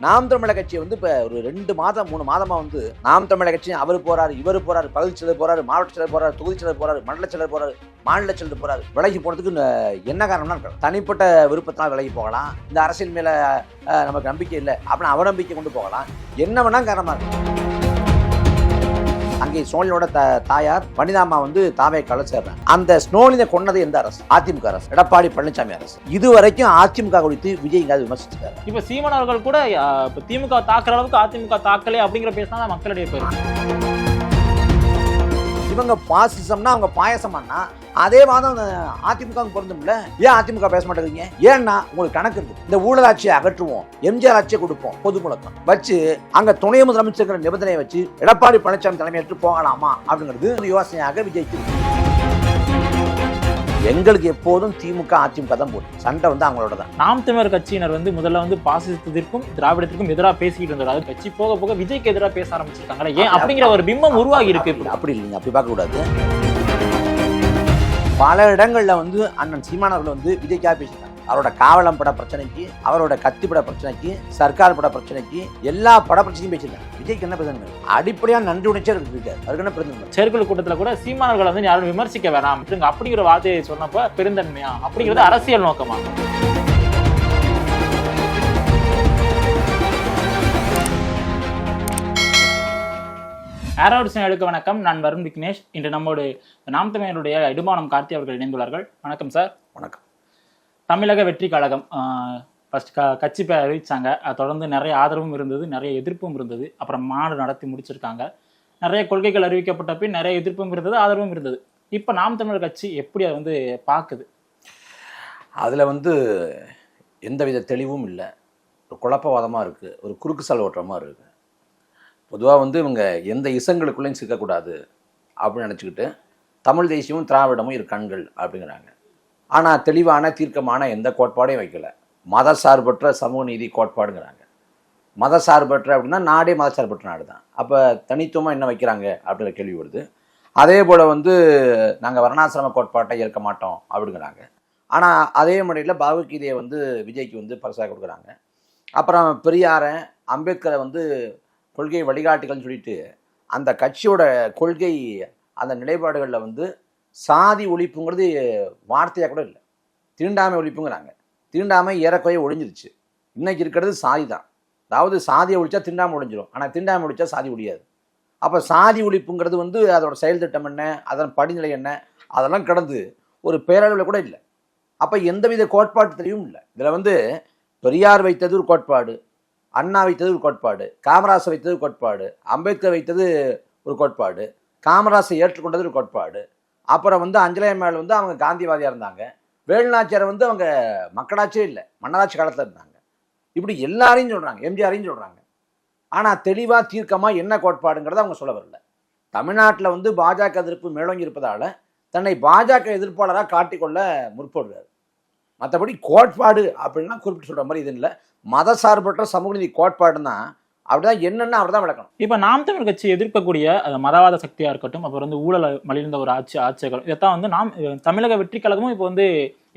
நாம் தமிழக கட்சி வந்து இப்போ ஒரு ரெண்டு மாதம் மூணு மாதமாக வந்து நாம் தமிழக கட்சி அவர் போறாரு இவர் போறாரு பகுதி செயலர் போறாரு மாவட்ட செயலர் போறாரு தொகுதி செயலர் போறாரு மண்டல செயலர் போறாரு மாநில செயலர் போறாரு விலகி போனதுக்கு என்ன காரணம்னா தனிப்பட்ட விருப்பத்தினால் விலகி போகலாம். இந்த அரசியல் மேலே நமக்கு நம்பிக்கை இல்லை. அப்படின்னு அவநம்பிக்கை கொண்டு போகலாம். என்ன வேணா காரணமாக இருக்கும் அங்கே சோழனோட த தாயார் வனிதாமா வந்து தாமே கலை சேர்றாங்க. அந்த ஸ்னோலினை கொன்னது எந்த அரசு? அதிமுக அரசு. எடப்பாடி பழனிசாமி அரசு. இதுவரைக்கும் அதிமுக குறித்து விஜய் எங்காவது விமர்சிச்சிருக்காரு இப்ப சீமான் அவர்கள் கூட திமுக தாக்குற அளவுக்கு அதிமுக தாக்கலே அப்படிங்கிற பேசினா மக்களிடையே போயிருக்கு. இவங்க பாசிசம்னா அவங்க பாயசமானா அதே மாதம் அதிமுக பொருந்தும்ல? ஏன் அதிமுக பேச மாட்டேங்கிறீங்க? ஏன்னா உங்களுக்கு கணக்கு இருக்கு. இந்த ஊழலாட்சியை அகற்றுவோம். எம்ஜிஆர் ஆட்சியை கொடுப்போம். பொது முழக்கம். வச்சு அங்க துணை முதலமைச்சர் நிபந்தனையை வச்சு எடப்பாடி பழனிசாமி தலைமையேற்று போகலாமா? அப்படிங்கிறது ஒரு யோசனையாக விஜய்க்கு எங்களுக்கு எப்போதும் திமுக அதிமுக தான் போடும் சண்டை வந்து அவங்களோட தான். நாம் தமிழர் கட்சியினர் வந்து முதல்ல வந்து பாசிசத்திற்கும் திராவிடத்திற்கும் எதிராக பேசிக்கிட்டு இருந்தாரு அது கட்சி போக போக விஜய்க்கு எதிராக பேச ஆரம்பிச்சிருக்காங்களே. ஏன் அப்படிங்கிற ஒரு பிம்பம் உருவாகி இருக்கு அப்படி- இல்லைங்க அப்படி பார்க்க கூடாது. பல இடங்கள்ல வந்து அண்ணன் சீமானவர்கள் வந்து விஜய்க்காக பேசிட்டாங்க அவரோட காவலம் பட பிரச்சனைக்கு அவரோட கத்தி பட பிரச்சனைக்கு சர்க்கார் பட பிரச்சனைக்கு எல்லா பட பிரச்சனையும் பேசியிருக்காங்க விஜய்க்கு என்ன பிரச்சனை? அடிப்படையா நன்றி உணர்ச்சியா இருக்காரு. அதுக்கு என்ன பிரச்சனை? செயற்குழு கூட்டத்துல கூட சீமானர்களை வந்து யாரும் விமர்சிக்க வேணாம். இவங்க அப்படிங்கிற வார்த்தையை சொன்னப்ப பெருந்தன்மையா? அப்படிங்கிறது அரசியல் நோக்கமா? ஆரோட் சேனலுக்கு வணக்கம். நான் வருண் விக்னேஷ். இன்று நம்மோடு நாம் தமிழருடைய இடுமானம் கார்த்தி அவர்கள் இணைந்துள்ளார்கள். வணக்கம் சார். வணக்கம். தமிழக வெற்றி கழகம் ஃபர்ஸ்ட் க கட்சி பேர் அறிவிச்சாங்க. அதை தொடர்ந்து நிறைய ஆதரவும் இருந்தது நிறைய எதிர்ப்பும் இருந்தது. அப்புறம் மாநாடு நடத்தி முடிச்சிருக்காங்க. நிறைய கொள்கைகள் அறிவிக்கப்பட்ட பின் நிறைய எதிர்ப்பும் இருந்தது ஆதரவும் இருந்தது. இப்போ நாம் தமிழர் கட்சி எப்படி அதை வந்து பார்க்குது? அதில் வந்து எந்தவித தெளிவும் இல்லை. ஒரு குழப்பவாதமாக இருக்குது ஒரு குறுக்கு சால் ஓட்டுற மாதிரி இருக்குது பொதுவாக வந்து இவங்க எந்த இசங்களுக்குள்ளேயும் சிக்கக்கூடாது அப்படின்னு நினச்சிக்கிட்டு தமிழ் தேசியமும் திராவிடமும் இரு கண்கள் அப்படிங்கிறாங்க. ஆனால் தெளிவான தீர்க்கமான எந்த கோட்பாடையும் வைக்கல. மத சார்பற்ற சமூக நீதி கோட்பாடுங்கிறாங்க. மத சார்பற்ற அப்படின்னா நாடே மத சார்பற்ற நாடு தான் அப்போ தனித்துவமாக என்ன வைக்கிறாங்க அப்படிங்கிற கேள்வி வருது. அதே போல் வந்து நாங்கள் வர்ணாசிரம கோட்பாட்டை ஏற்க மாட்டோம் அப்படிங்கிறாங்க. ஆனால் அதே முறையில் பாவகீதையை வந்து விஜய்க்கு வந்து பரிசாக கொடுக்குறாங்க. அப்புறம் பெரியாரை அம்பேத்கரை வந்து கொள்கை வழிகாட்டுகள்னு சொல்லிட்டு அந்த கட்சியோட கொள்கை அந்த நிலைப்பாடுகளில் வந்து சாதி ஒழிப்புங்கிறது வார்த்தையாக கூட இல்லை. தீண்டாமை ஒழிப்புங்கிறாங்க. தீண்டாமை ஏறக்குறைய ஒழிஞ்சிருச்சு. இன்றைக்கி இருக்கிறது சாதி தான். அதாவது சாதியை ஒழிச்சா திண்டாமல் ஒழிஞ்சிடும் ஆனால் திண்டாமல் ஒழிச்சா சாதி ஒழியாது. அப்போ சாதி ஒழிப்புங்கிறது வந்து அதோட செயல் திட்டம் என்ன அதன் படிநிலை என்ன அதெல்லாம் கடந்து ஒரு பேரளவில் கூட இல்லை. அப்போ எந்தவித கோட்பாட்டு தெளிவும் இல்லை. இதில் வந்து பெரியார் வைத்தது ஒரு கோட்பாடு அண்ணா வைத்தது ஒரு கோட்பாடு காமராசர் வைத்தது ஒரு கோட்பாடு அம்பேத்கர் வைத்தது ஒரு கோட்பாடு காமராசை ஏற்றுக்கொண்டது ஒரு கோட்பாடு அப்புறம் வந்து அஞ்சலையம்மாள் வந்து அவங்க காந்திவாதியாக இருந்தாங்க. வேலுநாச்சியார் வந்து அவங்க மக்களாட்சியே இல்லை மன்னராட்சி காலத்தில் இருந்தாங்க. இப்படி எல்லாரையும் சொல்கிறாங்க எம்ஜிஆரையும் சொல்கிறாங்க ஆனால் தெளிவாக தீர்க்கமாக என்ன கோட்பாடுங்கிறத அவங்க சொல்ல வரல. தமிழ்நாட்டில் வந்து பாஜக எதிர்ப்பு மேலோங்கி இருப்பதால் தன்னை பாஜக எதிர்ப்பாளராக காட்டிக்கொள்ள முற்படுறாரு. மற்றபடி கோட்பாடு அப்படின்னா குறிப்பிட்டு சொல்கிற மாதிரி இது இல்லை. மத சார்பற்ற சமூக நீதி கோட்பாடுன்னா அப்படிதான் என்னன்னு அவர் தான் விளக்கணும். இப்போ நாம் தமிழர் கட்சி எதிர்க்கக்கூடிய அந்த மதவாத சக்தியா இருக்கட்டும் அப்புறம் வந்து ஊழல் மலிந்த ஒரு ஆட்சி ஆட்சிகள் இதைத்தான் வந்து நாம் தமிழக வெற்றி கழகமும் இப்போ வந்து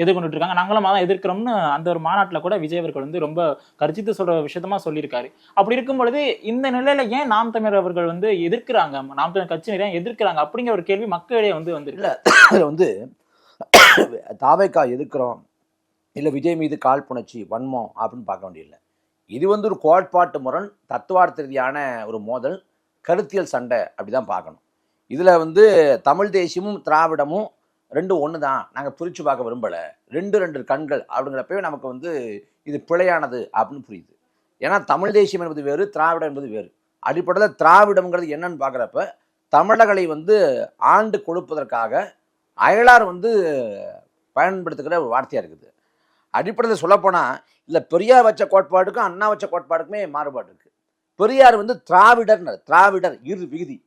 எதிர்கொண்டுட்டு இருக்காங்க நாங்களும் அதான் எதிர்க்கிறோம்னு அந்த ஒரு மாநாட்டில் கூட விஜய் அவர்கள் வந்து ரொம்ப கர்ஜித்து சொல்ற விஷயத்தமா சொல்லியிருக்காரு. அப்படி இருக்கும் பொழுது இந்த நிலையில ஏன் நாம் தமிழர் அவர்கள் வந்து எதிர்க்கிறாங்க? நாம் தமிழர் கட்சியினர் ஏன் எதிர்க்கிறாங்க? அப்படிங்கிற ஒரு கேள்வி மக்களிடையே வந்து வந்திருக்கு. அதில் வந்து தாவேக்கா எதிர்க்கிறோம் இல்லை விஜய் மீது காழ்ப்புணர்ச்சி வன்மம் அப்படின்னு பார்க்க வேண்டியதில்லை. இது வந்து ஒரு கோட்பாட்டு முரண் தத்துவார்த்த ரீதியான ஒரு மோதல் கருத்தியல் சண்டை அப்படி தான் பார்க்கணும். இதில் வந்து தமிழ் தேசியமும் திராவிடமும் ரெண்டும் ஒன்று தான் நாங்கள் பிரித்து பார்க்க விரும்பலை. ரெண்டு ரெண்டு கண்கள் அப்படிங்கிறப்பவே நமக்கு வந்து இது பிழையானது அப்படின்னு புரியுது. ஏன்னா தமிழ் தேசியம் என்பது வேறு திராவிடம் என்பது வேறு. அடிப்படையில் திராவிடம்ங்கிறது என்னன்னு பார்க்குறப்ப தமிழர்களை வந்து ஆண்டு கொடுப்பதற்காக அயலார் வந்து பயன்படுத்துகிற ஒரு வார்த்தையாக இருக்குது. அடிப்படையில் சொல்லப்போனால் இல்லை பெரியார் வச்ச கோட்பாடுக்கும் அண்ணா வச்ச கோட்பாடுக்குமே மாறுபாடு இருக்குது பெரியார் வந்து திராவிடர்னர். திராவிடர் இரு விகுதி.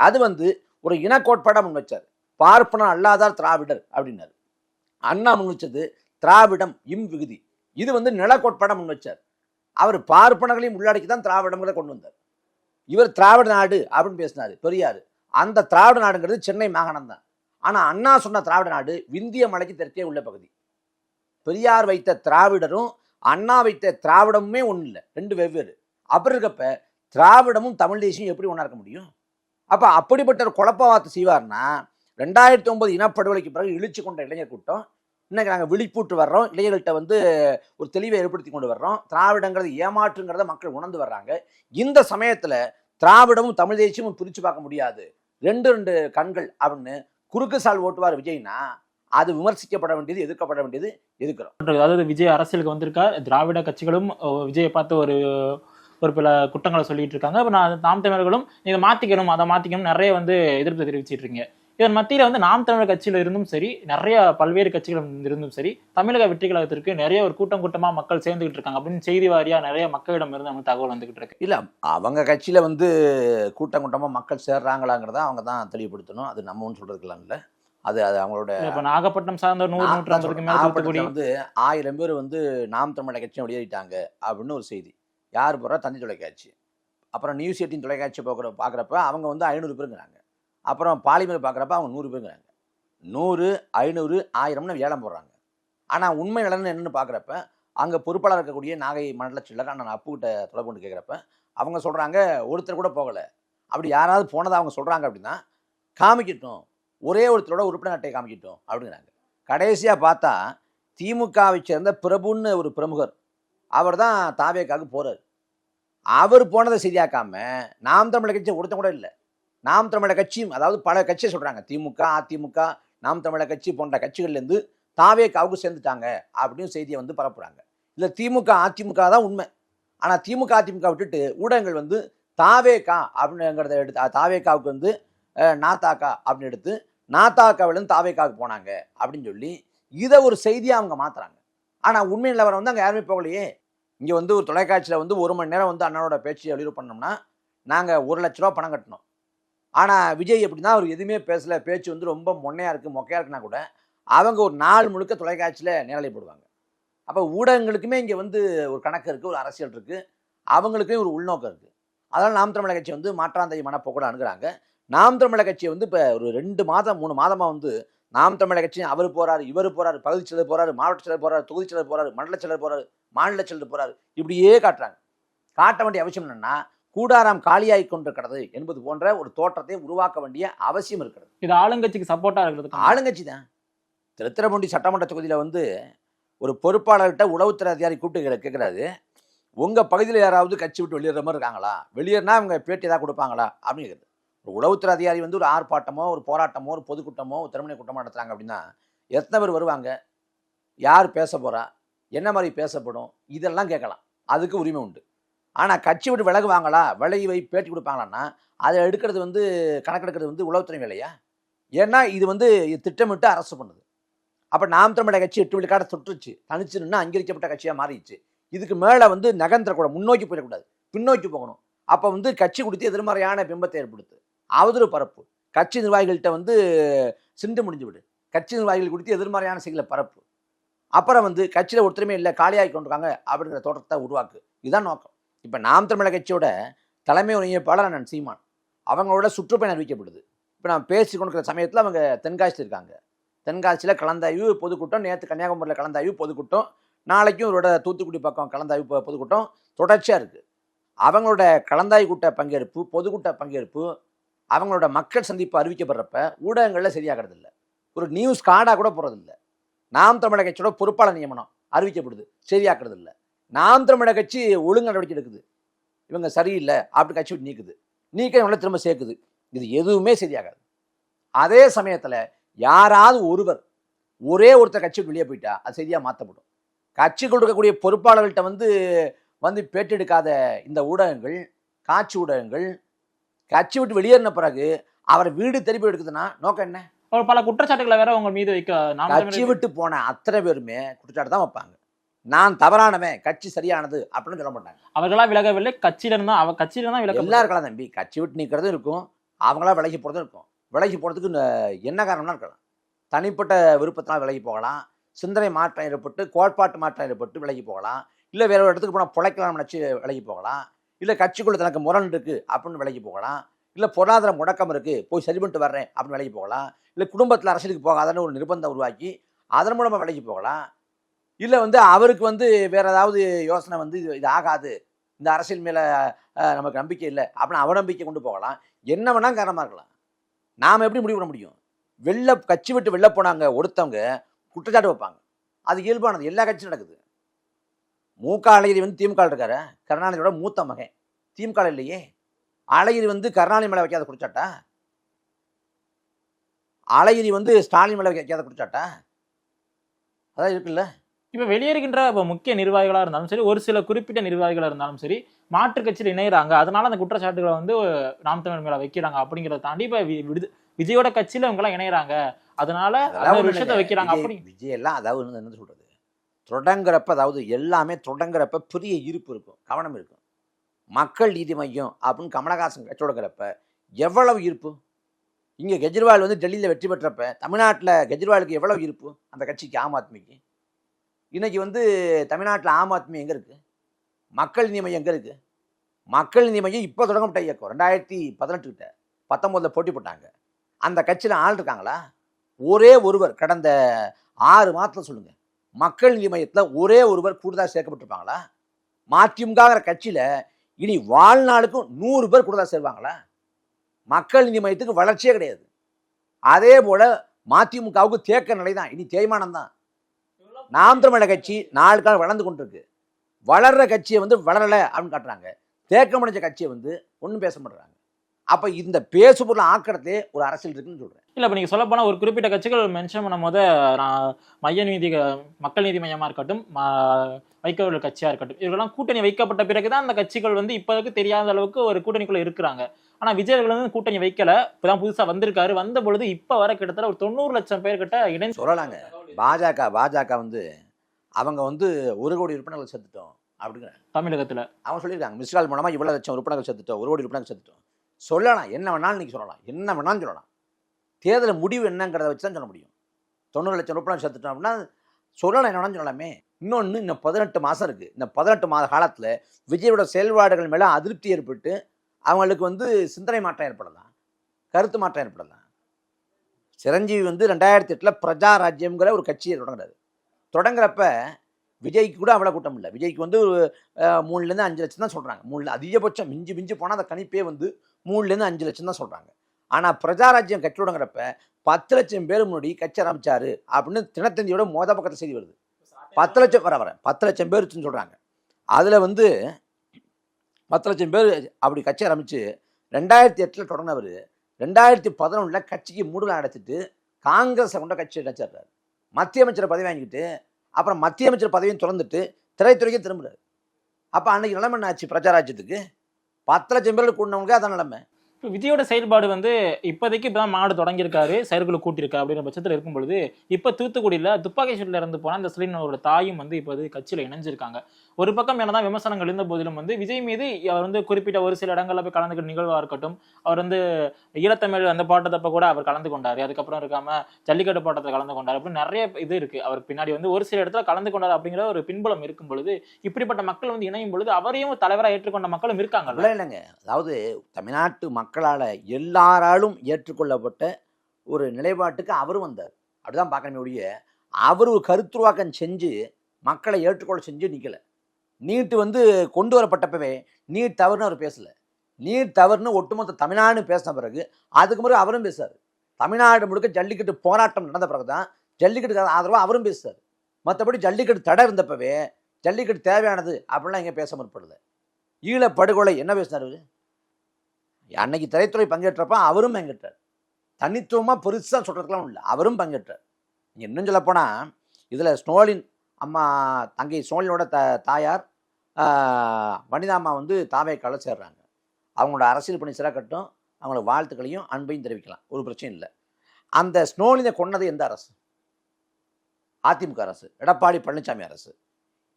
அது வந்து ஒரு இன கோட்பாடாக முன் வச்சார். பார்ப்பனர் அல்லாதார் திராவிடர் அப்படின்னாரு. அண்ணா முன் வச்சது திராவிடம் இம் விகுதி. இது வந்து நில கோட்பாடாக முன் வச்சார். அவர் பார்ப்பனர்களையும் உள்ளடக்கி தான் திராவிடங்களை கொண்டு வந்தார். இவர் திராவிட நாடு அப்படின்னு பேசினார் பெரியார். அந்த திராவிட நாடுங்கிறது சென்னை மாகாணம் தான் ஆனால் அண்ணா சொன்ன திராவிட நாடு விந்திய மலைக்கு தெற்கே உள்ள பகுதி. பெரியார் வைத்த திராவிடரும் அண்ணா வைத்த திராவிடமுமே ஒன்றும் இல்லை. ரெண்டு வெவ்வேறு. அப்படி இருக்கப்ப திராவிடமும் தமிழ் தேசியம் எப்படி ஒன்றா இருக்க முடியும்? அப்போ அப்படிப்பட்ட ஒரு குழப்பவாத்து செய்வார்னா ரெண்டாயிரத்தி ஒன்பது இனப்படுகொலைக்கு பிறகு இழிச்சு கொண்ட இளைஞர் கூட்டம் இன்னைக்கு நாங்கள் விழிப்பூட்டு வர்றோம். இளைஞர்கள்ட்ட வந்து ஒரு தெளிவை ஏற்படுத்தி கொண்டு வர்றோம். திராவிடங்கிறது ஏமாற்றுங்கிறத மக்கள் உணர்ந்து வர்றாங்க. இந்த சமயத்தில் திராவிடமும் தமிழ் தேசியமும் பிரித்து பார்க்க முடியாது. ரெண்டு ரெண்டு கண்கள் அப்படின்னு குறுக்கு சால் ஓட்டுவார் விஜய்னா அது விமர்சிக்கப்பட வேண்டியது எதிர்க்கப்பட வேண்டியது எதிர்க்கிறோம் அதாவது விஜய் அரசியலுக்கு வந்திருக்கார் திராவிட கட்சிகளும் விஜயை பார்த்து ஒரு ஒரு பல குற்றங்களை சொல்லிட்டு இருக்காங்க. இப்போ நான் நாம் தமிழர்களும் இதை மாத்திக்கணும் அதை மாத்திக்கணும் நிறைய வந்து எதிர்ப்பு தெரிவிச்சிட்டு இருக்கீங்க. இதன் மத்தியில வந்து நாம் தமிழர் கட்சியில இருந்தும் சரி நிறைய பல்வேறு கட்சிகள் இருந்தும் சரி தமிழக வெற்றி கழகத்திற்கு நிறைய ஒரு கூட்டம் கூட்டமா மக்கள் சேர்ந்துகிட்டு இருக்காங்க அப்படின்னு செய்தி வாரியா நிறைய மக்களிடம் இருந்து நமக்கு தகவல் வந்துகிட்டு இருக்கு. இல்லை அவங்க கட்சியில் வந்து கூட்டம் கூட்டமாக மக்கள் சேர்றாங்களாங்கிறத அவங்க தான் தெளிவுபடுத்தணும். அது நம்ம ஒன்று சொல்கிறதுக்கெல்லாம் இல்லை. அது அது அவங்களோட இப்ப நாகப்பட்டினம் சார்ந்த நூறு நான் நூற்றி தான் ஐம்பதுக்கு சொல்றேன். மேல வந்து ஆயிரம் பேர் வந்து நாம் தமிழக கட்சியை வெளியேறிட்டாங்க அப்படின்னு ஒரு செய்தி. யார் போகிறா தந்தி தொலைக்காட்சி. அப்புறம் நியூஸ் எயிட்டின் தொலைக்காட்சி பார்க்குற பார்க்குறப்ப அவங்க வந்து ஐநூறு பேருங்கிறாங்க. அப்புறம் பாலிமர் பார்க்குறப்ப அவங்க நூறு பேருங்கிறாங்க. நூறு ஐநூறு ஆயிரம்னு ஏலம் போடுறாங்க. ஆனால் உண்மை நிலன்னு என்னன்னு பார்க்குறப்ப அங்கே பொறுப்பாளர் இருக்கக்கூடிய நாகை மண்டல சில்லர் நான் அப்புக்கிட்ட தொடர்பு கொண்டு கேட்குறப்ப அவங்க சொல்கிறாங்க ஒருத்தர் கூட போகலை. அப்படி யாராவது போனதை அவங்க சொல்கிறாங்க அப்படின்னா காமிக்கட்டும். ஒரே ஒருத்தரோட உறுப்பினர் அட்டையை காமிக்கிட்டோம் அப்படிங்கிறாங்க. கடைசியாக பார்த்தா திமுகவை சேர்ந்த பிரபுன்னு ஒரு பிரமுகர் அவர் தான் தாவேக்காவுக்கு போகிறார் அவர் போனதை சரியாக்காம நாம் தமிழர் கட்சி ஒருத்தன் கூட இல்லை. நாம் தமிழர் கட்சியும் அதாவது பல கட்சியை சொல்கிறாங்க திமுக அதிமுக நாம் தமிழர் கட்சி போன்ற கட்சிகள்லேருந்து தாவேக்காவுக்கு சேர்ந்துட்டாங்க அப்படின்னு செய்தியை வந்து பரப்புகிறாங்க இல்லை திமுக அதிமுக தான் உண்மை. ஆனால் திமுக அதிமுக விட்டுட்டு ஊடகங்கள் வந்து தாவேக்கா அப்படிங்கிறத எடுத்து தாவேக்காவுக்கு வந்து நாத்தாக்கா அப்படின்னு எடுத்து நாத்தாக்காவிலேருந்து தாவேக்காவுக்கு போனாங்க அப்படின்னு சொல்லி இதை ஒரு செய்தியாக அவங்க மாற்றுறாங்க ஆனால் உண்மை நிலவரம் வந்து அங்கே யாருமே போகலையே. இங்கே வந்து ஒரு தொலைக்காட்சியில் வந்து ஒரு மணி நேரம் வந்து அண்ணனோட பேச்சு வெளியூர் பண்ணோம்னா நாங்கள் ஒரு லட்ச ரூபா பணம் கட்டணும் ஆனால் விஜய் எப்படின்னா அவர் எதுவுமே பேசல. பேச்சு வந்து ரொம்ப மொன்னையாக இருக்குது மொக்கையாக இருக்குன்னா கூட அவங்க ஒரு நாள் முழுக்க தொலைக்காட்சியில் நேரலை போடுவாங்க. அப்போ ஊடகங்களுக்குமே இங்கே வந்து ஒரு கணக்கு இருக்குது ஒரு அரசியல் இருக்குது அவங்களுக்குமே ஒரு உள்நோக்கம் இருக்குது அதனால் நாம் தமிழக கட்சி வந்து மாற்றாந்தை மனப்போக்கோட அணுகிறாங்க. நாம் தமிழர் கட்சியை வந்து இப்போ ஒரு ரெண்டு மாதம் மூணு மாதமாக வந்து நாம் தமிழர் கட்சி அவர் போறாரு இவர் போறாரு பகுதி செயலர் போறாரு மாவட்ட செயலர் போறாரு தொகுதி செயலர் போறாரு மண்டல செயலர் போறாரு மாநில செயலர் போறாரு இப்படியே காட்டுறாங்க. காட்ட வேண்டிய அவசியம் என்னன்னா கூடாராம் காலியாகி கொண்டிருக்கிறது என்பது போன்ற ஒரு தோற்றத்தை உருவாக்க வேண்டிய அவசியம் இருக்கிறது. இது ஆளுங்கட்சிக்கு சப்போர்ட்டா இருக்கிறதுக்கு ஆளுங்கட்சி தான். திருத்திரப்பூண்டி சட்டமன்ற தொகுதியில் வந்து ஒரு பொறுப்பாளர்கிட்ட உளவுத்துறை அதிகாரி கூப்பிட்டு கேட்குறாரு உங்கள் பகுதியில் யாராவது கட்சி விட்டு வெளியேற மாதிரி இருக்காங்களா? வெளியேறினா அவங்க பேட்டி ஏதாவது கொடுப்பாங்களா? ஒரு உளவுத்துறை அதிகாரி வந்து ஒரு ஆர்ப்பாட்டமோ ஒரு போராட்டமோ ஒரு பொதுக்கூட்டமோ ஒரு திருமண கூட்டமோ நடத்துகிறாங்க அப்படின்னா எத்தனை பேர் வருவாங்க? யார் பேச போகிறா என்ன மாதிரி பேசப்படும்? இதெல்லாம் கேட்கலாம். அதுக்கு உரிமை உண்டு. ஆனால் கட்சி விட்டு விலகுவாங்களா விலகி வை பேட்டி கொடுப்பாங்களான்னா அதை எடுக்கிறது வந்து கணக்கெடுக்கிறது வந்து உளவுத்துறை வேலையா? ஏன்னா இது வந்து திட்டமிட்டு அரசு பண்ணுது. அப்போ நாம் தமிழக கட்சி எட்டு விழுக்காட தொற்றுச்சு தனிச்சு நின்று அங்கீகரிக்கப்பட்ட கட்சியாக மாறிடுச்சு. இதுக்கு மேலே வந்து நகர்ந்துடக்கூடாது முன்னோக்கி போயிடக்கூடாது. பின்னோக்கி போகணும். அப்போ வந்து கட்சி கொடுத்து எதிர்மறையான பிம்பத்தை ஏற்படுத்து. அவதூறு பரப்பு. கட்சி நிர்வாகிகள்கிட்ட வந்து சிண்டு முடிஞ்சு விடு. கட்சி நிர்வாகிகள் கொடுத்து எதிர்மறையான செய்திகளை பரப்பு. அப்புறம் வந்து கட்சியில் ஒருத்தருமே இல்லை காலியாகி கொண்டிருக்காங்க அப்படிங்கிற தோற்றத்தை உருவாக்கு. இதுதான் நோக்கம். இப்போ நாம் தமிழக கட்சியோட தலைமை ஒருங்கிணைப்பாளர் நான் சீமான் அவங்களோட சுற்றுப்பயணம் அறிவிக்கப்படுது. இப்போ நான் பேசி கொண்டிருக்கிற சமயத்தில் அவங்க தென்காசியில் இருக்காங்க. தென்காசியில் கலந்தாய்வு பொதுக்கூட்டம் நேற்று கன்னியாகுமரியில் கலந்தாய்வு பொதுக்கூட்டம். நாளைக்கும் இவரோட தூத்துக்குடி பக்கம் கலந்தாய்வு பொதுக்கூட்டம் தொடர்ச்சியாக இருக்குது அவங்களோட கலந்தாய்வு கூட்ட பங்கேற்பு பொதுக்கூட்ட பங்கேற்பு அவங்களோட மக்கள் சந்திப்பு அறிவிக்கப்படுறப்ப ஊடகங்களில் சரியாகிறது இல்லை ஒரு நியூஸ் கார்டாக கூட போகிறதில்ல நாம் தமிழக கட்சியோட பொறுப்பாளர் நியமனம் அறிவிக்கப்படுது. சரியாக்குறது இல்லை நாம் தமிழக கட்சி ஒழுங்கு நடவடிக்கை எடுக்குது. இவங்க சரியில்லை அப்படி கட்சி விட்டு நீக்குது. நீக்க இவங்களை திரும்ப சேர்க்குது. இது எதுவுமே சரியாகாது. அதே சமயத்தில் யாராவது ஒருவர் ஒரே ஒருத்தர் கட்சி வெளியே போயிட்டா அது சரியாக மாற்றப்படும் கட்சிக்குள் இருக்கக்கூடிய பொறுப்பாளர்கள்ட்ட வந்து வந்து பேட்டெடுக்காத இந்த ஊடகங்கள் காட்சி ஊடகங்கள் கட்சி விட்டு வெளியேறின பிறகு அவரை வீடு திருப்பி எடுக்குதுன்னா நோக்கம் என்ன? ஒரு பல குற்றச்சாட்டுகளை வேற உங்க மீது வைக்க கட்சி விட்டு போன அத்தனை பேருமே குற்றச்சாட்டு தான் வைப்பாங்க. நான் தவறானவன் கட்சி சரியானது அப்படின்னு சொல்ல மாட்டாங்க. அவர்களா விலகவில்லை கட்சியில இருந்தா அவ கட்சியில தான் விலக எல்லா இருக்கலாம் தம்பி கட்சி விட்டு நிற்கிறதும் இருக்கும் அவங்களா விலகி போகிறதும் இருக்கும். விலகி போகிறதுக்கு என்ன காரணம்னா இருக்கலாம். தனிப்பட்ட விருப்பத்தினால் விலகி போகலாம் சிந்தனை மாற்றம் ஏற்பட்டு கோட்பாட்டு மாற்றம் ஏற்பட்டு விலகி போகலாம் இல்லை வேற ஒரு இடத்துக்கு போனால் பிழைக்கலாம் நினச்சி விலகி போகலாம். இல்லை கட்சிக்குள்ளே தனக்கு முரண் இருக்குது அப்படின்னு விலகி போகலாம். இல்லை பொருளாதார முடக்கம் இருக்குது போய் சரி பண்ணிட்டு வர்றேன் அப்படின்னு விலகி போகலாம். இல்லை குடும்பத்தில் அரசியலுக்கு போகாதன்னு ஒரு நிர்பந்தம் உருவாக்கி அதன் மூலமாக விலகி போகலாம். இல்லை வந்து அவருக்கு வந்து வேறு ஏதாவது யோசனை வந்து இது இது ஆகாது. இந்த அரசியல் மேலே நமக்கு நம்பிக்கை இல்லை அப்படின்னு அவநம்பிக்கை கொண்டு போகலாம். என்ன வேணால் காரணமாக இருக்கலாம். நாம் எப்படி முடிவு பண்ண முடியும்? வெளில கட்சி விட்டு வெளில போனாங்க ஒருத்தவங்க குற்றச்சாட்டு வைப்பாங்க. அது இயல்பானது. எல்லா கட்சியும் நடக்குது. மூக்க அழகிரி வந்து திமுக இருக்காரு கருணாநிதியோட மூத்த மகன். திமுக இல்லையே? அழகிரி வந்து கருணாநிதி மேலே வைக்காத குற்றச்சாட்டா அழகிரி வந்து ஸ்டாலின் மேலே வைக்காத குற்றச்சாட்டா அதான் இருக்குல்ல. இப்ப வெளியேறுகின்ற இப்ப முக்கிய நிர்வாகிகளா இருந்தாலும் சரி ஒரு சில குறிப்பிட்ட நிர்வாகிகளா இருந்தாலும் சரி மாற்றுக் கட்சியில் இணையறாங்க. அதனால அந்த குற்றச்சாட்டுகளை வந்து நாம் தமிழ் மேல வைக்கிறாங்க அப்படிங்கறத தாண்டி இப்ப வி- விடுது- விஜயோட கட்சியில இவங்க எல்லாம் இணையறாங்க. அதனால ஒரு விஷயத்த வைக்கிறாங்க. அப்படி விஜய் எல்லாம் அதாவது என்ன சொல்றது? தொடங்குறப்ப அதாவது எல்லாமே தொடங்குறப்ப பெரிய இருப்பு இருக்கும் கவனம் இருக்கும். மக்கள் நீதி மையம் அப்படின்னு கமலஹாசன் கட்சி தொடங்குறப்ப எவ்வளவு இருப்பு இங்கே கெஜ்ரிவால் வந்து டெல்லியில் வெற்றி பெற்றப்ப தமிழ்நாட்டில் கெஜ்ரிவாலுக்கு எவ்வளவு இருப்பு அந்த கட்சிக்கு ஆம் ஆத்மிக்கு? இன்றைக்கி வந்து தமிழ்நாட்டில் ஆம் ஆத்மி எங்கே இருக்குது மக்கள் நீதி மையம் எங்கே இருக்குது மக்கள் நீதி மையம் இப்போ தொடங்கப்பட்ட இயக்கம் ரெண்டாயிரத்தி பதினெட்டு கிட்ட பத்தொன்பதுல போட்டி போட்டாங்க. அந்த கட்சியில் ஆள் இருக்காங்களா? ஒரே ஒருவர் கடந்த ஆறு மாதத்தில் சொல்லுங்கள் மக்கள் நீதி மையத்தில் ஒரே ஒருவர் கூடுதலாக சேர்க்கப்பட்டிருப்பாங்களா? மதிமுகங்கிற கட்சியில இனி வாழ்நாளுக்கும் நூறு பேர் கூடுதலாக சேருவாங்களா? மக்கள் நீதி மையத்துக்கு வளர்ச்சியே கிடையாது. அதே போல மதிமுகவுக்கு தேக்க நிலை தான் இனி தேய்மானம் தான். நாம் தமிழக கட்சி நாலு காலம் வளர்ந்து கொண்டிருக்கு. வளர்ற கட்சியை வந்து வளரலை அப்படின்னு காட்டுறாங்க. தேக்கமடைஞ்ச கட்சியை வந்து ஒன்றும் பேச மாட்டுறாங்க அப்போ இந்த பேசுபொருள் ஆக்கிறதே ஒரு அரசியல் இருக்குன்னு சொல்கிறேன் இல்ல இப்ப நீங்க சொல்ல போனா ஒரு குறிப்பிட்ட கட்சிகள் மென்ஷன் பண்ணும் போது நான் மைய நீதி மக்கள் நீதி மையமா இருக்கட்டும் ம- வைக்கோல் கட்சியா இருக்கட்டும் இவரெல்லாம் கூட்டணி வைக்கப்பட்ட பிறகுதான் அந்த கட்சிகள் வந்து இப்போதைக்கு தெரியாத அளவுக்கு ஒரு கூட்டணிக்குள்ள இருக்கிறாங்க. ஆனா விஜய் அவர்கள் வந்து கூட்டணி வைக்கல. இப்பதான் புதுசா வந்திருக்காரு. வந்த பொழுது இப்ப வர கிட்டத்தட்ட ஒரு தொண்ணூறு லட்சம் பேர் கிட்ட இணைந்து சொல்லலாங்க. பாஜக பாஜக வந்து அவங்க வந்து ஒரு கோடி உறுப்பினர்கள் சேர்த்துட்டோம் அப்படிங்கிறாங்க தமிழகத்துல. அவங்க சொல்லியிருக்காங்க. மிஸ்கால் மூலமா இவ்வளவு லட்சம் உறுப்பினர்கள் சேர்த்துட்டோம். ஒரு கோடி உறுப்பினர்கள் சேர்த்துட்டோம். சொல்லலாம். என்ன வேணாலும் நீங்க சொல்லலாம். என்ன வேணாலும் சொல்லலாம். தேர்தல் முடிவு என்னங்கிறத வச்சு தான் சொல்ல முடியும். தொண்ணூறு லட்சம் ரூபாய் சேர்த்துட்டோம் அப்படின்னா சொல்லலாம் என்னன்னு சொல்லலாமே. இன்னொன்று இன்னும் பதினெட்டு மாதம் இருக்குது இந்த பதினெட்டு மாத காலத்தில் விஜயோட செயல்பாடுகள் மேலே அதிருப்தி ஏற்பட்டு அவங்களுக்கு வந்து சிந்தனை மாற்றம் ஏற்படலாம். கருத்து மாற்றம் ஏற்படலாம். சிரஞ்சீவி வந்து ரெண்டாயிரத்தி எட்டில் பிரஜா ராஜ்யம்ங்கிற ஒரு கட்சியை தொடங்குறாரு. தொடங்குறப்ப விஜய்க்கு கூட அவ்வளோ கூட்டம் இல்லை. விஜய்க்கு வந்து மூணுலேருந்து அஞ்சு லட்சம் தான் சொல்கிறாங்க மூணு அதிகபட்சம் மிஞ்சி மிஞ்சி போனால் அந்த கணிப்பே வந்து மூணுலேருந்து அஞ்சு லட்சம் தான் சொல்கிறாங்க ஆனால் பிரஜாராஜ்யம் கட்சி பத்து லட்சம் பேர் முன்னாடி கட்சி ஆரம்பிச்சாரு அப்படின்னு தினத்தந்தியோட மோத பக்கத்தில் செய்தி வருது. பத்து லட்சம் வர வர பத்து லட்சம் பேர் சொல்கிறாங்க அதில் வந்து பத்து லட்சம் பேர் அப்படி கட்சி ஆரம்பித்து ரெண்டாயிரத்தி எட்டில் தொடங்கினவர் ரெண்டாயிரத்தி பதினொன்றில் கட்சிக்கு மூடலாம் அடைச்சிட்டு காங்கிரஸை கொண்ட கட்சியை கட்சிடுறாரு மத்திய அமைச்சர் பதவி வாங்கிட்டு அப்புறம் மத்திய அமைச்சர் பதவியும் திறந்துட்டு திரைத்துறையும் திரும்புறாரு அப்போ அன்னைக்கு நிலைமை என்ன ஆச்சு பிரச்சாராஜ்யத்துக்கு பத்து லட்சம் பேர் கூடினவங்க அதான் நிலைமை. இப்போ விஜயோட செயல்பாடு வந்து இப்போதைக்கு இப்பதான் மாடு தொடங்கியிருக்காரு செயற்குழு கூட்டியிருக்கா அப்படிங்கிற பட்சத்தில் இருக்கும் பொழுது இப்போ தூத்துக்குடியில் துப்பாக்கி சூட்டில் இருந்து போனால் அந்த ஸ்லின் அவரோட தாயும் வந்து இப்போ கட்சியில் இணைஞ்சிருக்காங்க. ஒரு பக்கம் என்னதான் விமர்சனங்கள் இருந்த போதிலும் வந்து விஜய் மீது அவர் வந்து குறிப்பிட்ட ஒரு சில இடங்களில் போய் கலந்துக்கிற நிகழ்வாக இருக்கட்டும் அவர் வந்து ஈழத்தமிழ் அந்த பாட்டத்தப்ப கூட அவர் கலந்து கொண்டார். அதுக்கப்புறம் இருக்காம ஜல்லிக்கட்டு பாட்டத்தில் கலந்து கொண்டாரு அப்படின்னு நிறைய இது இருக்குது அவர் பின்னாடி வந்து ஒரு சில இடத்துல கலந்து கொண்டாரு அப்படிங்கிற ஒரு பின்புலம் இருக்கும் பொழுது இப்படிப்பட்ட மக்கள் வந்து இணையும் பொழுது அவரையும் தலைவராக ஏற்றுக்கொண்ட மக்களும் இருக்காங்கல்ல? இல்லைங்க. அதாவது தமிழ்நாட்டு மக்கள் மக்களால் எல்லாராலும் ஏற்றுக்கொள்ளப்பட்ட ஒரு நிலைப்பாட்டுக்கு அவரும் வந்தார். அப்படிதான் பார்க்கணுமே ஒழிய அவர் ஒரு கருத்துருவாக்கம் செஞ்சு மக்களை ஏற்றுக்கொள்ள செஞ்சு நிற்கலை நீட்டு வந்து கொண்டு வரப்பட்டப்பவே நீட் தவறுன்னு அவர் பேசல. நீட் தவறுன்னு ஒட்டுமொத்த தமிழ்நாடு பேசின பிறகு அதுக்கு பிறகு அவரும் பேசுறாரு. தமிழ்நாடு முழுக்க ஜல்லிக்கட்டு போராட்டம் நடந்த பிறகு தான் ஜல்லிக்கட்டுக்கு ஆதரவாக அவரும் பேசுறாரு. மற்றபடி ஜல்லிக்கட்டு தடை இருந்தப்பவே ஜல்லிக்கட்டு தேவையானது அப்படிலாம் இங்கே பேச முற்படலை. ஈழ படுகொலை என்ன பேசினார் அன்னைக்கு திரைத்துறை பங்கேற்றப்ப அவரும் பங்கேற்றார். தனித்துவமாக பெருசாக சொல்கிறதுக்கெல்லாம் இல்லை. அவரும் பங்கேற்றார். நீங்க இன்னும் சொல்லப்போனால் இதில் ஸ்னோலின் அம்மா தங்கை ஸ்னோலினோட த தாயார் வனிதாம்மா வந்து தாவேக்கால சேர்றாங்க. அவங்களோட அரசியல் பணி சிறக்கட்டும் அவங்களோட வாழ்த்துக்களையும் அன்பையும் தெரிவிக்கலாம். ஒரு பிரச்சனையும் இல்லை. அந்த ஸ்னோலினை கொன்னது எந்த அரசு? அதிமுக அரசு எடப்பாடி பழனிசாமி அரசு.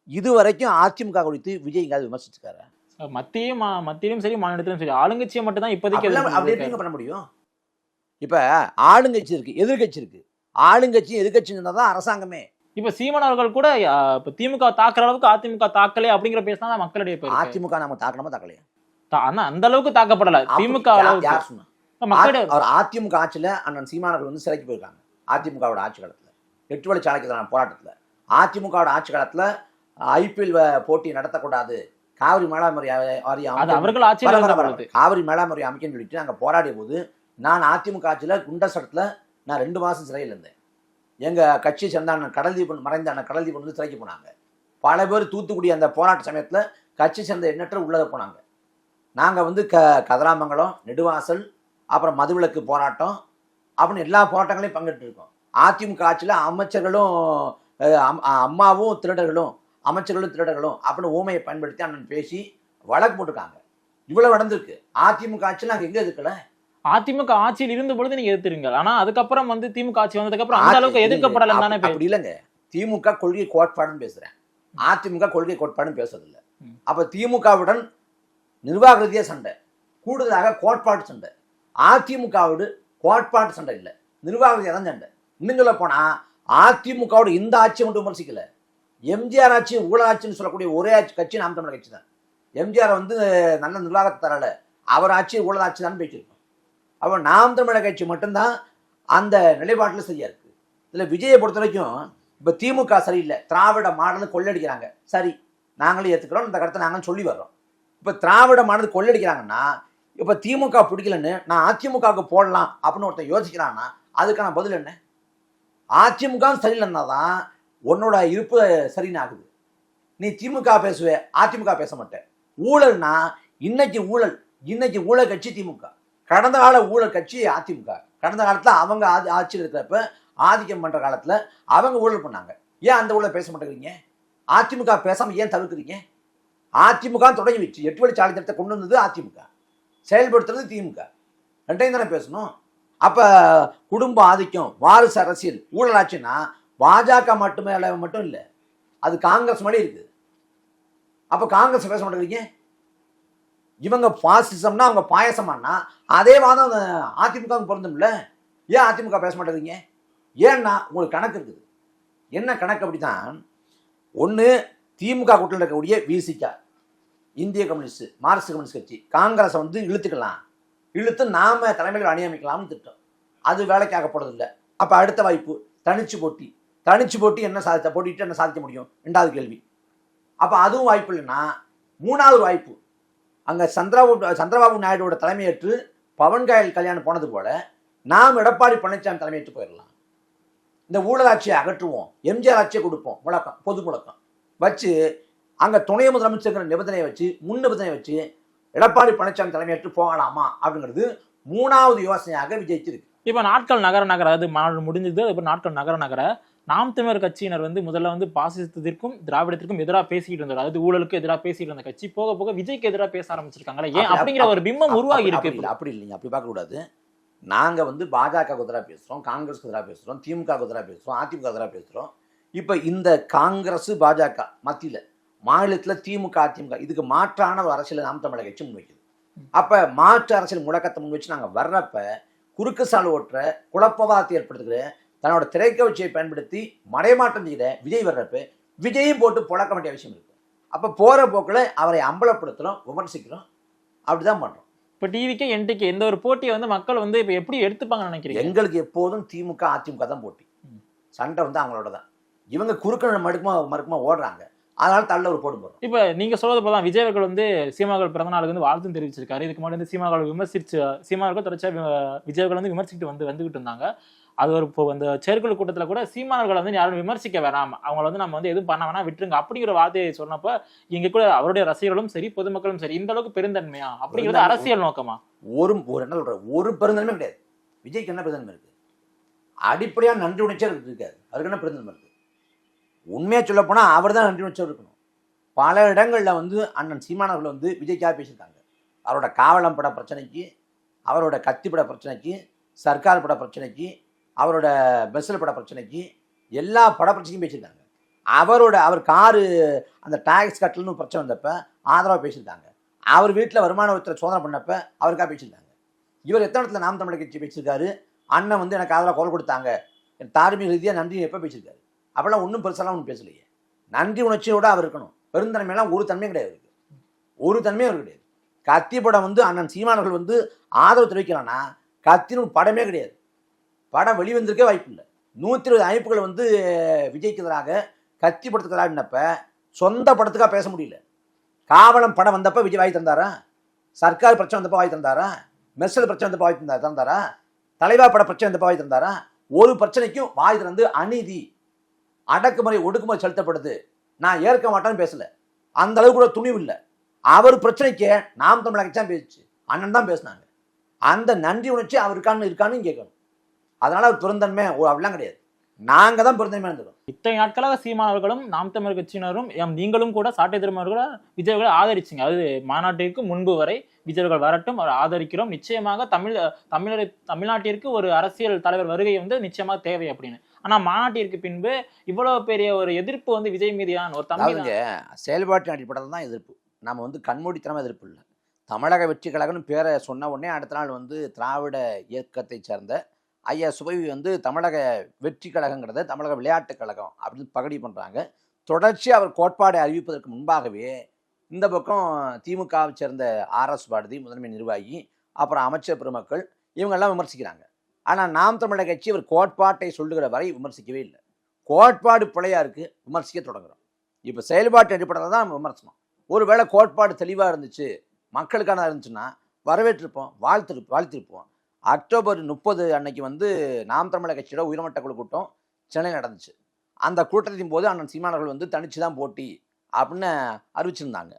இதுவரைக்கும் அதிமுக குறித்து விஜய் எங்காவது விமர்சிச்சிருக்காரு? மத்தியும் மத்தியிலும் சரி மாநிலத்திலும் சரி ஆளுங்கட்சியை மட்டும் தான் இப்போதைக்கு அப்படி பண்ண முடியும்? இப்ப ஆளுங்கட்சி இருக்கு எதிர்க்கட்சி இருக்கு. ஆளுங்கட்சி எதிர்க்கட்சி இருந்தால் தான் அரசாங்கமே. இப்ப சீமான் அவர்கள் கூட இப்ப திமுக தாக்குற அளவுக்கு அதிமுக தாக்கலே அப்படிங்கிற பேசினா தான் மக்களிடையே அதிமுக நம்ம தாக்கணுமா தாக்கலையா? தா- ஆனா அந்த அளவுக்கு தாக்கப்படல. திமுக அவர் அதிமுக ஆட்சியில அண்ணன் சீமானர்கள் வந்து சிறைக்கு போயிருக்காங்க அதிமுகவோட ஆட்சி காலத்துல. எட்டு வழி சாலைக்கான போராட்டத்துல. அதிமுகவோட ஆட்சி காலத்தில் ஐபிஎல் போட்டி நடத்தக்கூடாது. காவிரி வாரியம். அவர்கள். பொழுது காவிரி மேலாண்மை அமைக்கன்னு சொல்லிட்டு நாங்கள் போராடிய போது நான் அதிமுக ஆட்சியில் குண்டசடத்தில் நான் ரெண்டு மாதம் சிறையில் இருந்தேன் எங்கள் கட்சி சேர்ந்த அண்ணன் கடல்தீபன் மறைந்த அண்ணன் கடல்தீபன் வந்து சிறைக்கு போனாங்க பல பேர் தூத்துக்குடி அந்த போராட்ட சமயத்தில் கட்சி சேர்ந்த எண்ணற்ற உள்ளத போனாங்க நாங்கள் வந்து க கதிராமங்கலம் நெடுவாசல் அப்புறம் மதுவிலக்கு போராட்டம் அப்படின்னு எல்லா போராட்டங்களையும் பங்கெடுத்து இருக்கோம் அதிமுக ஆட்சியில் அமைச்சர்களும் அம்மாவும் திருடர்களும் அமைச்சர்களும் திருடர்களும் அப்படின்னு ஊமையை பயன்படுத்தி அண்ணன் பேசி வழக்கு போட்டிருக்காங்க. இவ்வளவு நடந்திருக்கு. அதிமுக ஆட்சியில் நாங்கள் எங்கே இருக்கல அதிமுக ஆட்சியில் இருந்த பொழுது நீங்க எதிர்த்துறீங்க ஆனா அதுக்கப்புறம் வந்து திமுக ஆட்சி வந்ததுக்கு அப்புறம் அந்த அளவுக்கு எதிர்க்கப்படல தானே அப்ப- அப்படி இல்லைங்க. திமுக கொள்கை கோட்பாடுன்னு பேசுறேன். அதிமுக கொள்கை கோட்பாடுன்னு பேசுறதில்ல. அப்ப திமுகவுடன் நிர்வாக ரீதியா சண்டை. கூடுதலாக கோட்பாடு சண்டை. அதிமுகவோடு கோட்பாடு சண்டை இல்லை. நிர்வாக ரீதியாக தான் சண்டை. இன்னும் சொல்ல போனா அதிமுகவோட இந்த ஆட்சியை மட்டும் விமர்சிக்கல. எம்ஜிஆர் ஆட்சி ஊழலாட்சின்னு சொல்லக்கூடிய ஒரே ஆட்சி கட்சி நாம் தமிழர் கட்சி தான். எம்ஜிஆர் வந்து நல்ல நிர்வாகத்தை தரல. அவர் ஆட்சி ஊழலாட்சி தான் பேசியிருக்கோம் அப்போ நாம் தமிழர் கட்சி மட்டும்தான் அந்த நிலைப்பாட்டில் சரியா இருக்கு. இதில் விஜயை பொறுத்த வரைக்கும் இப்போ திமுக சரியில்லை. திராவிட மாடல் கொள்ளடிக்கிறாங்க. சரி நாங்களும் ஏற்றுக்கிறோம் இந்த கருத்தை நாங்களும் சொல்லி வர்றோம். இப்போ திராவிட மாடல் கொள்ளடிக்கிறாங்கன்னா இப்போ திமுக பிடிக்கலன்னு நான் அதிமுகவுக்கு போடலாம் அப்படின்னு ஒருத்தன் யோசிக்கிறான்னா அதுக்கான பதில் என்ன? அதிமுக சரியில்லைன்னா தான் உன்னோட இருப்பு சரின்னு ஆகுது நீ திமுக பேசுவே அதிமுக பேச மாட்டேன். ஊழல்னா இன்னைக்கு ஊழல் இன்னைக்கு ஊழல் கட்சி திமுக. கடந்த கால ஊழல் கட்சி அதிமுக. கடந்த காலத்தில் அவங்க ஆதி ஆட்சியில் இருக்கிறப்ப ஆதிக்கம் பண்ணுற காலத்தில் அவங்க ஊழல் பண்ணாங்க. ஏன் அந்த ஊழல் பேச மாட்டேங்கிறீங்க? அதிமுக பேசாமல் ஏன் தவிர்க்கிறீங்க? அதிமுக தொடங்கி வச்சு எட்டு வழி சாலை திட்டத்தை கொண்டு வந்தது அதிமுக. செயல்படுத்துறது திமுக. ரெண்டையும் தானே பேசணும். அப்போ குடும்ப ஆதிக்கம் வாரிசு அரசியல் ஊழல் ஆச்சுன்னா பாஜக மட்டுமே அளவு மட்டும் இல்லை. அது காங்கிரஸ் மாதிரி இருக்குது. அப்போ காங்கிரஸ் பேச மாட்டேங்கிறீங்க? இவங்க பாசிசம்னா அவங்க பாயசமானா அதே வாதம் அதிமுக பொருந்தும்ல? ஏன் அதிமுக பேச மாட்டேங்கிறீங்க? ஏன்னா உங்களுக்கு கணக்கு இருக்குது. என்ன கணக்கு அப்படிதான் ஒன்று திமுக கூட்டில் இருக்கக்கூடிய விசிகா இந்திய கம்யூனிஸ்ட் மார்க்சிஸ்ட் கம்யூனிஸ்ட் கட்சி காங்கிரஸை வந்து இழுத்துக்கலாம். இழுத்து நாம தலைமையில் அணியமைக்கலாம்னு திட்டம். அது வேலைக்காக போறதில்லை. அப்போ அடுத்த வாய்ப்பு தனிச்சு போட்டி. தனிச்சு போட்டு என்ன சாதித்த போட்டிட்டு என்ன சாதிக்க முடியும்? ரெண்டாவது கேள்வி. அப்போ அதுவும் வாய்ப்பு இல்லைன்னா மூணாவது வாய்ப்பு. அங்கே சந்திரபாபு சந்திரபாபு நாயுடுவோட தலைமையேற்று பவன்காயல் கல்யாணம் போனது போல நாம் எடப்பாடி பழனிசாமி தலைமையேற்று போயிடலாம். இந்த ஊழலாட்சியை அகற்றுவோம். எம்ஜிஆர் ஆட்சியை கொடுப்போம். முழக்கம் பொது முழக்கம். வச்சு அங்கே துணை முதலமைச்சர் நிபந்தனையை வச்சு முன் நிபந்தனையை வச்சு எடப்பாடி பழனிசாமி தலைமையேற்று போகலாமா அப்படிங்கிறது மூணாவது யோசனையாக விஜயிச்சிருக்கு இப்போ நாட்கள் நகர நகர அது முடிஞ்சது. இப்போ நாட்கள் நகர நகர நாம் தமிழர் கட்சியினர் வந்து முதல்ல வந்து பாசிசத்திற்கும் திராவிடத்திற்கும் எதிராக பேசிட்டு இருந்தார் அதாவது ஊழலுக்கு எதிராக பேசிட்டு இருந்த கட்சி. போக போக விஜய்க்கு எதிராக பேச ஆரம்பிச்சிருக்காங்களே. ஏன்? அப்படி- அப்படிங்கிற ஒரு பிம்பம் உருவாகி அப்படி இருக்கு இல்லை அப்படி இல்லைங்க. அப்படி பார்க்கக்கூடாது நாங்கள் வந்து பாஜக எதிராக பேசுகிறோம் காங்கிரஸ் எதிராக பேசுகிறோம் திமுக எதிராக பேசுகிறோம் அதிமுக எதிராக பேசுகிறோம் இப்போ இந்த காங்கிரஸ் பாஜக மத்தியில் மாநிலத்தில் திமுக அதிமுக இதுக்கு மாற்றான ஒரு அரசியலை நாம் தமிழக கட்சி முன்வைக்குது. அப்போ மாற்று அரசியல் முழக்கத்தை முன் வச்சு நாங்கள் வர்றப்ப குறுக்கு சால் ஓட்டுற குழப்பவாதத்தை ஏற்படுத்துகிற தன்னோட திரைக்கவச்சியை பயன்படுத்தி மடைமாற்றம் செய்கிற விஜய் வர்றப்ப விஜயும் போட்டு புழக்க வேண்டிய விஷயம் இருக்கு. அப்போ போகிற போக்கில் அவரை அம்பலப்படுத்துகிறோம் விமர்சிக்கிறோம் அப்படிதான் பண்ணுறோம் இப்ப டிவிக்கு என்டிக்கு எந்த ஒரு போட்டியை வந்து மக்கள் வந்து இப்ப எப்படி எடுத்துப்பாங்கன்னு நினைக்கிறீங்க? எங்களுக்கு எப்போதும் திமுக அதிமுக தான் போட்டி. சண்டை வந்து அவங்களோட தான். இவங்க குறுக்க மடுக்குமா மறுக்குமா ஓடுறாங்க. அதனால தள்ள ஒரு போடு போடுறோம். இப்ப நீங்க சொல்றது போதான் விஜய் அவர்கள் வந்து சீமாக்கள் பிறந்த நாளுக்கு வந்து வாழ்த்தும் தெரிவிச்சிருக்காரு. இதுக்கு முன்னாடி வந்து சீமாக்கள் விமர்சிச்சு சீமாக்கள் தொடர்ச்சியா வி- விஜய் அவர்கள் வந்து விமர்சிக்கிட்டு வந்து வந்துகிட்டு இருந்தாங்க. அது ஒரு இப்போ அந்த செயற்குழு கூட்டத்துல கூட சீமானவர்களை வந்து யாரும் விமர்சிக்க வேணாம். அவங்கள வந்து நம்ம வந்து எதுவும் பண்ண வேணாம் விட்டுருங்க. அப்படிங்கிற வார்த்தையை சொன்னப்ப இங்க கூட அவருடைய ரசிகர்களும் சரி பொதுமக்களும் சரி இந்த அளவுக்கு பெருந்தன்மையா? அப்படிங்கிறது. அரசியல் நோக்கமா? ஒரு ஒரு என்ன சொல்ற ஒரு பெருந்தன்மை கிடையாது. விஜய்க்கு என்ன பெருந்தன்மை இருக்கு? அடிப்படையா நன்றி உணர்ச்சியா இருக்காது அதுக்கு என்ன பெருந்தன்மை இருக்கு? உண்மையா சொல்ல போனா அவர் தான் நன்றி உணர்ச்சியா இருக்கணும். பல இடங்கள்ல வந்து அண்ணன் சீமானவர்கள் வந்து விஜய்க்காக பேசியிருக்காங்க. அவரோட காவலம் பட பிரச்சனைக்கு அவரோட கத்தி பட பிரச்சனைக்கு சர்க்கார் பட பிரச்சனைக்கு அவரோட பெஸ்ஸில் பட பிரச்சனைக்கு எல்லா பட பிரச்சனையும் பேசியிருக்காங்க. அவரோட அவர் காரு அந்த டாக்ஸ் கட்டலன்னு பிரச்சனை வந்தப்போ ஆதரவாக பேசியிருக்காங்க. அவர் வீட்டில் வருமான வரித்துறை சோதனை பண்ணப்போ அவருக்காக பேசியிருக்காங்க. இவர் எத்தனை இடத்துல நாம் தமிழர் கட்சி பேசியிருக்காரு? அண்ணன் வந்து எனக்கு ஆதரவாக குரல் கொடுத்தாங்க. என் தார்மீக ரீதியாக நன்றி எப்போ பேசியிருக்காரு? அப்போல்லாம் ஒன்றும் பெருசாலாம் ஒன்றும் பேசலையே. நன்றி உணர்ச்சியோட அவர் இருக்கணும். பெருந்தன்மையெல்லாம் ஒரு தன்மையும் கிடையாது ஒரு தன்மையும் அவர் கிடையாது. கத்தி படம் வந்து அண்ணன் சீமானவர்கள் வந்து ஆதரவு தெரிவிக்கலாம்னா கத்தின்னு படமே கிடையாது. படம் வெளிவந்திருக்கே வாய்ப்பு இல்லை நூற்றி இருபது அமைப்புகள் வந்து விஜய்க்கு எதிராக கத்தி படத்துக்கு விளையாடினப்ப சொந்த படத்துக்காக பேச முடியல. காவலம் படம் வந்தப்போ விஜய் வாய் தந்தாரா? சர்க்கார் பிரச்சனை வந்தப்போ வாய் தந்தாரா? மெர்சல் பிரச்சனை வந்தப்போ வாய் தந்தா தந்தாரா? தலைவா பட பிரச்சனை வந்தப்போ வாய் தந்தாரா? ஒரு பிரச்சனைக்கும் வாய் திறந்து அநீதி அடக்குமுறை ஒடுக்குமுறை செலுத்தப்படுது. நான் ஏற்க மாட்டேன்னு பேசல. அந்த அளவுக்கு கூட துணிவு இல்லை. அவர் பிரச்சனைக்கு நாம் தமிழகத்தான் தான் அண்ணன் தான் பேசினாங்க. அந்த நன்றி உணர்ச்சி அவர் இருக்கான்னு இருக்கான்னு கேட்கணும். அதனால அவர் பெருந்தன்மை அப்படிலாம் கிடையாது. நாங்க தான் பெருந்தன்மை இருந்துடும் இத்தனை நாட்களாக சீமான் அவர்களும் நாம் தமிழர் கட்சியினரும் எம் நீங்களும் கூட சாட்டை திருமணங்களை விஜய் அவர்களை ஆதரிச்சிங்க. அது மாநாட்டிற்கு முன்பு வரை விஜய் அவர்கள் வரட்டும் அவர் ஆதரிக்கிறோம். நிச்சயமாக தமிழ் தமிழர் தமிழ்நாட்டிற்கு ஒரு அரசியல் தலைவர் வருகை வந்து நிச்சயமாக தேவை அப்படின்னு. ஆனா மாநாட்டிற்கு பின்பு இவ்வளவு பெரிய ஒரு எதிர்ப்பு வந்து விஜய் மீதியான ஒரு தமிழ் செயல்பாட்டின் அடிப்படையில் தான் எதிர்ப்பு. நம்ம வந்து கண்மூடித்தனமாக எதிர்ப்பு இல்லை. தமிழக வெற்றி கழகம்னு பேரை சொன்ன உடனே அடுத்த நாள் வந்து திராவிட இயக்கத்தை சேர்ந்த ஐயா சுபவி வந்து தமிழக வெற்றி கழகங்கிறத தமிழக விளையாட்டுக் கழகம் அப்படின்னு பகடி பண்ணுறாங்க தொடர்ச்சி அவர் கோட்பாடை அறிவிப்பதற்கு முன்பாகவே இந்த பக்கம் திமுகவை சேர்ந்த ஆர்எஸ் பாரதி முதன்மை நிர்வாகி அப்புறம் அமைச்சர் பெருமக்கள் இவங்கெல்லாம் விமர்சிக்கிறாங்க. ஆனால் நாம் தமிழக கட்சி அவர் கோட்பாட்டை சொல்லுகிற வரை விமர்சிக்கவே இல்லை. கோட்பாடு பிழையாக இருக்குது விமர்சிக்க தொடங்குறோம். இப்போ செயல்பாட்டு அடிப்படையில் தான் விமர்சனம். ஒருவேளை கோட்பாடு தெளிவாக இருந்துச்சு மக்களுக்கான இருந்துச்சுன்னா வரவேற்றிருப்போம் வாழ்த்து வாழ்த்திருப்போம். அக்டோபர் முப்பது அன்னைக்கு வந்து நாம் தமிழக கட்சியோட உயர்மட்ட குழு கூட்டம் சென்னையில் நடந்துச்சு. அந்த கூட்டத்தின் போது அண்ணன் சீமானவர்கள் வந்து தனிச்சு தான் போட்டி அப்படின்னு அறிவிச்சிருந்தாங்க.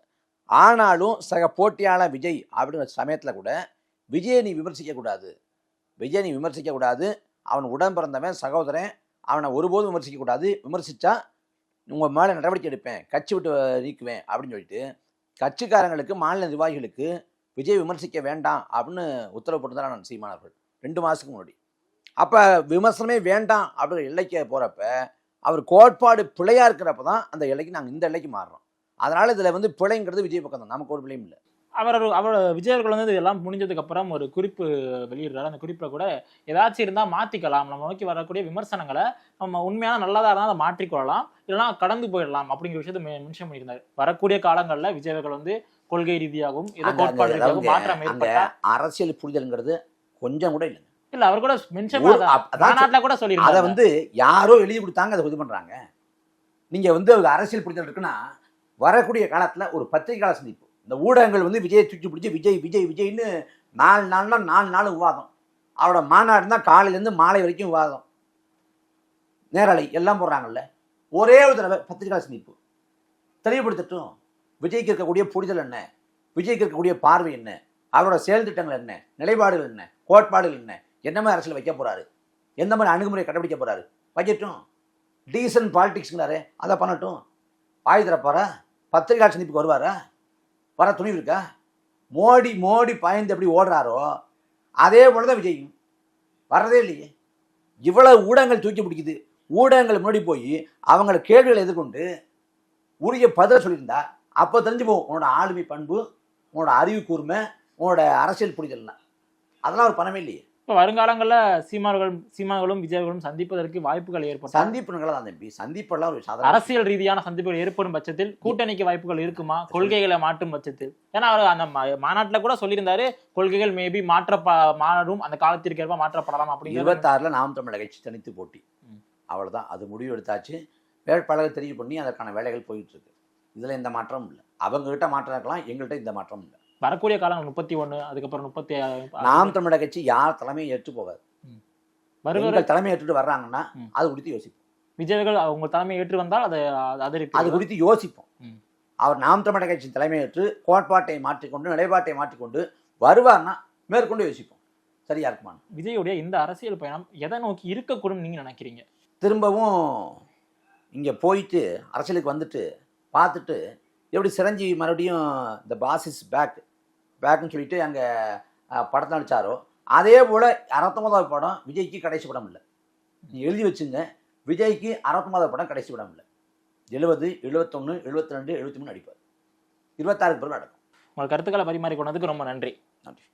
ஆனாலும் சக போட்டியாளர் விஜய் அப்படிங்கிற சமயத்தில் கூட விஜயை நீ விமர்சிக்கக்கூடாது விஜய் நீ விமர்சிக்கக்கூடாது அவன் உடன் பிறந்தவன் சகோதரன். அவனை ஒருபோதும் விமர்சிக்கக்கூடாது விமர்சித்தா உங்கள் மேலே நடவடிக்கை எடுப்பேன். கட்சி விட்டு நீக்குவேன். அப்படின்னு சொல்லிட்டு கட்சிக்காரங்களுக்கு மாநில நிர்வாகிகளுக்கு விஜய் விமர்சிக்க வேண்டாம் அப்படின்னு உத்தரவு போட்டுதான் நான் சீமானவர்கள்? ரெண்டு மாதத்துக்கு முன்னாடி. அப்போ விமர்சனமே வேண்டாம் அப்படிங்கிற எல்லைக்கு போகிறப்ப அவர் கோட்பாடு பிழையாக இருக்கிறப்ப தான் அந்த எல்லைக்கு நாங்கள் இந்த எல்லைக்கு மாறுறோம். அதனால் இதில் வந்து பிழைங்கிறது விஜய் பக்கம் தான். நமக்கு ஒரு பிள்ளையும் இல்லை. அவர் அவர் விஜயர்கள் வந்து இதெல்லாம் முடிஞ்சதுக்கப்புறம் ஒரு குறிப்பு வெளியிடுறாரு. அந்த குறிப்பில் கூட ஏதாச்சும் இருந்தால் மாற்றிக்கலாம் நம்ம நோக்கி வரக்கூடிய விமர்சனங்களை நம்ம உண்மையான நல்லதாக இருந்தால் அதை மாற்றிக்கொள்ளலாம். இல்லைனா கடந்து போயிடலாம் அப்படிங்கிற விஷயத்தை மென்ஷன் பண்ணியிருந்தார். வரக்கூடிய காலங்களில் விஜயர்கள் வந்து கொள்கை ரீதியாகவும் ஏதோ அரசியல் புரிதல்ங்கிறது கொஞ்சம் கூட இல்லைங்க. இல்ல அவர் கூட மென்ஷன் கூட அதை சொல்லியிருக்காங்க வந்து யாரோ எழுதி கொடுத்தாங்க அதை இது பண்றாங்க. நீங்க வந்து அரசியல் புரிதல் இருக்குன்னா வரக்கூடிய காலத்துல ஒரு பத்திரிகையாளர் சந்திப்பு. இந்த ஊடகங்கள் வந்து விஜயை தூக்கி பிடிச்சி விஜய் விஜய் விஜய்னு நாலு நாள்னா நாலு நாள் விவாதம். அவரோட மாநாடு தான் காலையிலேருந்து மாலை வரைக்கும் விவாதம். நேரலை எல்லாம் போடுறாங்கல்ல. ஒரே ஒரு தடவை பத்திரிகையாளர் சந்திப்பு. தெளிவுபடுத்தட்டும். விஜய்க்கு இருக்கக்கூடிய புரிதல் என்ன? விஜய்க்கு இருக்கக்கூடிய பார்வை என்ன? அவரோட செயல் திட்டங்கள் என்ன? நிலைப்பாடுகள் என்ன? கோட்பாடுகள் என்ன? என்ன மாதிரி அரசியல் வைக்க போகிறாரு எந்த மாதிரி அணுகுமுறை கடைபிடிக்க போகிறாரு பட்ஜெட்டும் டீசன்ட் பாலிடிக்ஸ்ங்கிறாரு அதை பண்ணட்டும். வாய் திறப்பாரா பத்திரிகை சந்திப்புக்கு வருவாரா? வர துணிவு இருக்கா? மோடி மோடி பயந்து எப்படி ஓடுறாரோ அதே போல தான் விஜயும். வர்றதே இல்லையே. இவ்வளோ ஊடகங்கள் தூக்கி பிடிக்குது. ஊடகங்கள் முன்னாடி போய் அவங்கள கேள்விகளை எதிர்கொண்டு உரிய பதில் சொல்லியிருந்தா அப்போ தெரிஞ்சு போகும். உன்னோட ஆளுமை பண்பு உன்னோட அறிவு கூர்மை உன்னோட அரசியல் புரிதல்லாம் அதெல்லாம் ஒரு பணமே இல்லையே. இப்ப வருங்காலங்கள்ல சீமான்கள் சீமான்களும் விஜயர்களும் சந்திப்பதற்கு வாய்ப்புகள் ஏற்பட்டால்? சந்திப்புங்களா தான் தம்பி. சந்திப்பெல்லாம் ஒரு அரசியல் ரீதியான சந்திப்புகள் ஏற்படும் பட்சத்தில் கூட்டணிக்கு வாய்ப்புகள் இருக்குமா? கொள்கைகளை மாற்றும் பட்சத்தில். ஏன்னா அவர் அந்த மாநாட்டுல கூட சொல்லியிருந்தாரு கொள்கைகள் மேபி மாற்ற மாறும் அந்த காலத்திற்கு ஏற்ப மாற்றப்படலாம் அப்படிங்கிறது இருபத்தாறுல நாம் தமிழக கட்சி தனித்து போட்டி. ம். அவ்வளவுதான். அது முடிவு எடுத்தாச்சு. வேட்பாளர்கள் தெரிவு பண்ணி அதற்கான வேலைகள் போயிட்டு இருக்கு. இதுல எந்த மாற்றமும் இல்லை. அவங்க கிட்ட மாற்றம் இருக்கலாம் எங்கள்கிட்ட இந்த மாற்றமும் இல்லை. வரக்கூடிய காலங்கள் முப்பத்தி ஒண்ணு அதுக்கப்புறம் முப்பத்தி நாம் தமிழக கட்சி யார் தலைமையும் ஏற்று போகாது வருகிற தலைமை ஏற்றுட்டு வர்றாங்கன்னா. அது குறித்து யோசிப்போம். விஜயர்கள் அவங்க தலைமை ஏற்று வந்தால் அதை அது ஆதரிப்பு குறித்து யோசிப்போம். அவர் நாம் தமிழக கட்சி தலைமை ஏற்று கோட்பாட்டை மாற்றிக்கொண்டு நிலைப்பாட்டை மாற்றிக்கொண்டு வருவார்னா மேற்கொண்டு யோசிப்போம். சரியா இருக்குமா? விஜயுடைய இந்த அரசியல் பயணம் எதை நோக்கி இருக்கக்கூடும் நீங்க நினைக்கிறீங்க? திரும்பவும் இங்கே போயிட்டு அரசியலுக்கு வந்துட்டு பார்த்துட்டு எப்படி சிரஞ்சீவி மறுபடியும் இந்த பாசிஸ் பேக் பேக்னு சொல்லிட்டு அங்கே படத்தை நடிச்சாரோ அதே போல் அறுபத்தொம்பதாவது படம் விஜய்க்கு கடைசி படம் இல்லை. நீ எழுதி வச்சுங்க விஜய்க்கு அறுபத்தொம்பதாவது படம் கடைசி படம் இல்லை. எழுபது எழுபத்தொன்று எழுபத்தி ரெண்டு எழுபத்தி மூணு அடிப்பார் இருபத்தாறுக்கு பிறகு நடக்கும். உங்கள் கருத்துக்களை பரிமாறிக்கொண்டதுக்கு ரொம்ப நன்றி. நன்றி.